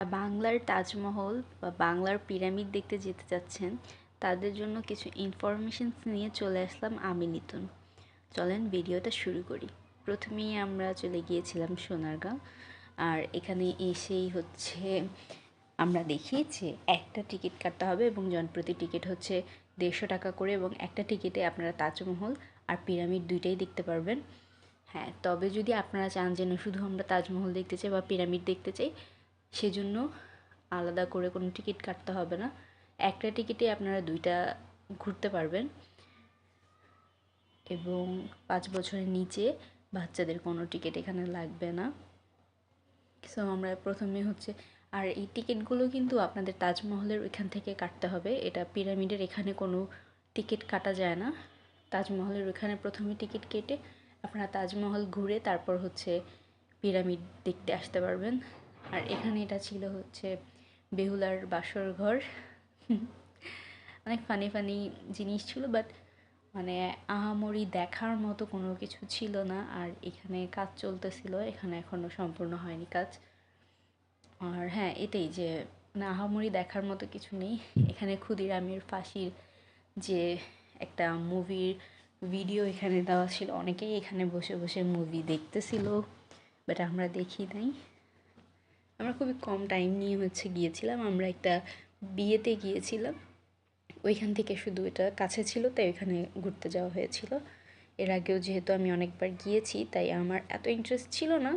বাংলার তাজমহল বা বাংলার পিরামিড দেখতে যেতে চাচ্ছেন, তাদের জন্য কিছু ইনফরমেশন নিয়ে চলে আসলাম আমি নিতুন। চলেন ভিডিওটা শুরু করি। প্রথমেই আমরা চলে গিয়েছিলাম সোনারগাঁও আর এখানে এসেই হচ্ছে আমরা দেখি যে একটা টিকিট কাটতে হবে এবং জনপ্রতি টিকিট হচ্ছে দেড়শো টাকা করে এবং একটা টিকিটে আপনারা তাজমহল আর পিরামিড দুইটাই দেখতে পারবেন। হ্যাঁ তবে যদি আপনারা চান যে না শুধু আমরা তাজমহল দেখতে চাই বা পিরামিড দেখতে চাই সেজন্য আলাদা করে কোনো টিকিট কাটতে হবে না। একটা টিকিটে আপনারা দুইটা ঘুরতে পারবেন। এবং পাঁচ বছরের নিচে বাচ্চাদের কোনো টিকিট এখানে লাগবে না। সো আমরা প্রথমে হচ্ছে, আর এই টিকিটগুলো কিন্তু আপনাদের তাজমহলের ওইখান থেকে কাটতে হবে। এটা পিরামিডের এখানে কোনো টিকিট কাটা যায় না। তাজমহলের ওইখানে প্রথমে টিকিট কেটে আপনারা তাজমহল ঘুরে তারপর হচ্ছে পিরামিড দেখতে আসতে পারবেন। আর এখানে এটা ছিল হচ্ছে বেহুলার বাসর ঘর। অনেক ফানি ফানি জিনিস ছিল বাট মানে আহামরি দেখার মতো কোনো কিছু ছিল না। আর এখানে কাজ চলতেছিল, এখানে এখনও সম্পূর্ণ হয়নি কাজ। আর হ্যাঁ এটাই যে মানে আহামরি দেখার মতো কিছু নেই। এখানে ক্ষুদিরামের ফাঁসির যে একটা মুভির ভিডিও এখানে দেওয়া ছিল, অনেকেই এখানে বসে বসে মুভি দেখতেছিল বাট আমরা দেখি নাই। আমরা খুবই কম টাইম নিয়ে হচ্ছে গিয়েছিলাম, আমরা একটা বিয়েতে গিয়েছিলাম। ওইখান থেকে শুধু এটা কাছে ছিল, তাই ওইখানে ঘুরতে যাওয়া হয়েছিল। এর আগেও যেহেতু আমি অনেকবার গিয়েছি, তাই আমার এত ইন্টারেস্ট ছিল না।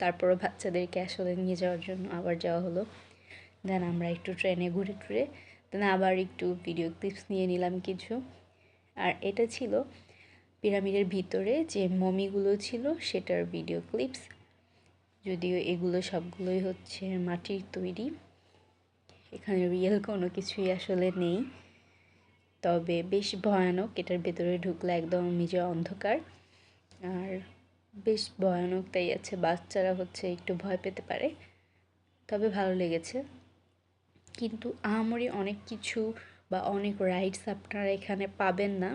তারপরও বাচ্চাদেরকে আসলে নিয়ে যাওয়ার জন্য আবার যাওয়া হলো। দেন আমরা একটু ট্রেনে ঘুরে টুরে দেন আবার একটু ভিডিও ক্লিপস নিয়ে নিলাম কিছু। আর এটা ছিল পিরামিডের ভিতরে যে মমিগুলো ছিল, সেটার ভিডিও ক্লিপস যদিও এগুলো সবগুলোই হচ্ছে মাটির তৈরি। এখানে রিয়েল কোনো কিছুই আসলে নেই। তবে বেশ ভয়ানক এটার ভেতরে ঢুকলে একদম নিজে অন্ধকার। আর বেশ ভয়ানক তাই আছে বাচ্চারা হচ্ছে একটু ভয় পেতে পারে। তবে ভালো লেগেছে। কিন্তু আহামরি অনেক কিছু বা অনেক রাইডস আপনারা এখানে পাবেন না।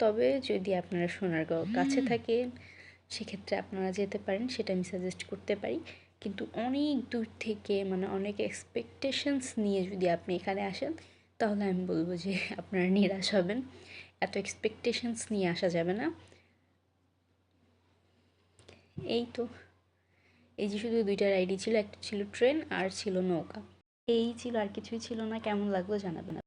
তবে যদি আপনারা সোনারগাঁও কাছে থাকেন সেক্ষেত্রে আপনারা যেতে পারেন, সেটা আমি সাজেস্ট করতে পারি। কিন্তু অনেক দূর থেকে মানে অনেক এক্সপেকটেশনস নিয়ে যদি আপনি এখানে আসেন, তাহলে আমি বলব যে আপনারা নিরাশ হবেন। এত এক্সপেকটেশনস নিয়ে আসা যাবে না। এই তো। এই যে শুধু দুইটা রাইডই ছিল, একটা ছিল ট্রেন আর ছিল নৌকা। এই ছিল আর কিছুই ছিল না। কেমন লাগল জানাবেন